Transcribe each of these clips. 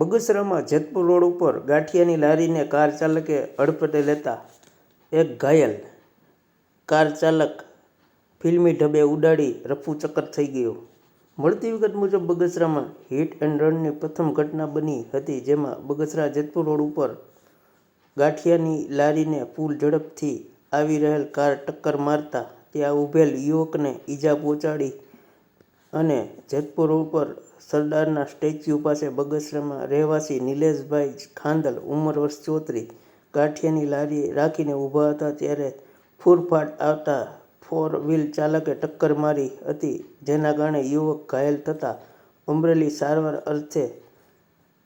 બગસરામાં Jetpur road ઉપર ગાંઠિયાની લારીને car ચાલકે અડફેટે લેતા એક ઘાયલ. કાર ચાલક ફિલ્મી ઢબે ઉડાડી રફુચક્કર થઈ ગયો. મળતી વિગત મુજબ બગસરામાં હિટ એન્ડ રનની પ્રથમ ઘટના બની હતી જેમાં બગસરા જેતપુર રોડ ઉપર ગાંઠિયાની લારીને ફૂલ ઝડપથી આવી રહેલ કાર ટક્કર મારતા ત્યાં ઊભેલ યુવકને ઈજા પહોંચાડી અને જેતપુર ઉપર સરદારના સ્ટેચ્યુ પાસે બગસરામાં રહેવાસી નિલેશભાઈ ખાંદલ ઉંમર વર્ષ ચોત્રીસ, ગાંઠિયાની લારી રાખીને ઊભા હતા ત્યારે ફૂરફાટ આવતા ફોર વ્હીલ ચાલકે ટક્કર મારી હતી, જેના કારણે યુવક ઘાયલ થતાં અમરેલી સારવાર અર્થે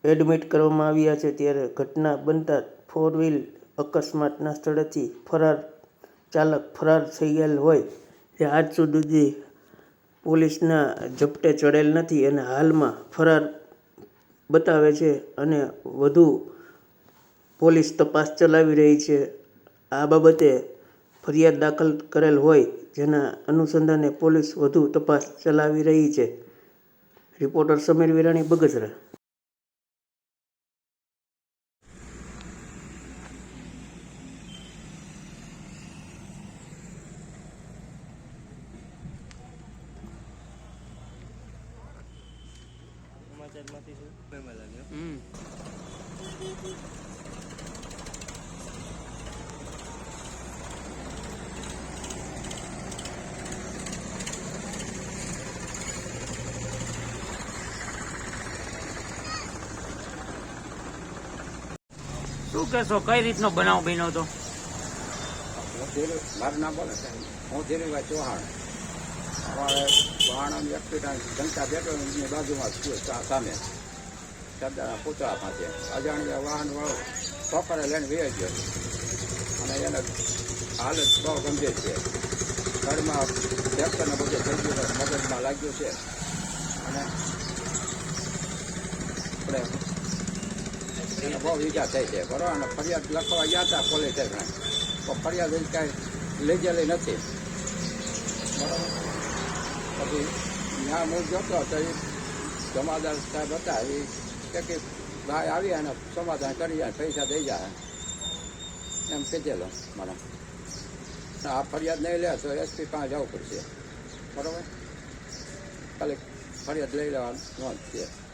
એડમિટ કરવામાં આવ્યા છે. ત્યારે ઘટના બનતા ફોર વ્હીલ અકસ્માતના સ્થળેથી ફરાર ચાલક ફરાર થઈ ગયેલ હોય એ આજ સુધી પોલીસના ઝપટે ચડેલ નથી અને હાલમાં ફરાર બતાવે છે અને વધુ પોલીસ તપાસ ચલાવી રહી છે. આ બાબતે ફરિયાદ દાખલ કરેલ હોય જેના અનુસંધાને પોલીસ વધુ તપાસ ચલાવી રહી છે. રિપોર્ટર સમીર વિરાણી, બગસરા. સમાચારમાંથી શું મેં લાગ્યો હમ શું કહેશો કઈ રીતનો બનાવ બન્યો હતો? ધીરે મારું નામ બોલે છે. હું ધીરેભાઈ ચૌહાણ. અમારે વાહણ વ્યક્તિના જનતા બેઠો બાજુમાં સામે. સરદારના પૂતળા પાસે. અજાણ્યા વાહન વાળો લઈને વે ગયો. અને એને હાલત બહુ ગંભીર છે. ઘરમાં ફ્રેક્ચરને બધું થઈ મદદમાં લાગ્યો છે. અને આપણે બહુ ઈજા થઈ છે. બરાબર અને ફરિયાદ લખવા ગયા હતા પોલીસ સ્ટેશને. પણ ફરિયાદ કાંઈ લીધેલી નથી. બરાબર? પછી ત્યાં હું જતો તો એ જમાદાર સાહેબ હતા, એ કે કે ભાઈ આવી અને સમાધાન કરી જાય પૈસા દઈ જાય એમ કીધેલો મને. આ ફરિયાદ નહીં લે, તો એસપી પાસે જવું પડશે. બરાબર? ખાલી ફરિયાદ લઈ લેવાનું, નોંધ છે.